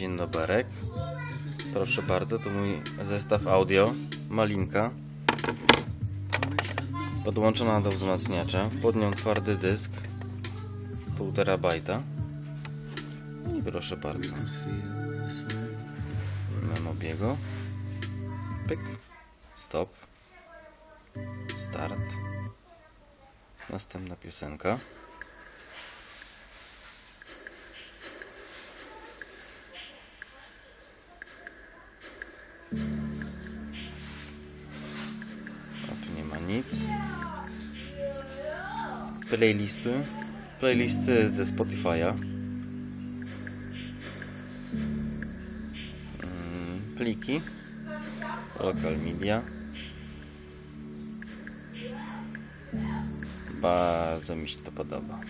Dzień doberek. Proszę bardzo, to mój zestaw audio. Malinka. Podłączona do wzmacniacza. Pod nią twardy dysk. 1,5 bajta. I proszę bardzo. Memobiego. Pyk. Stop. Start. Następna piosenka. Nic. Playlisty. Playlisty ze Spotify'a. Mm, Pliki. Local media. Bardzo mi się to podoba.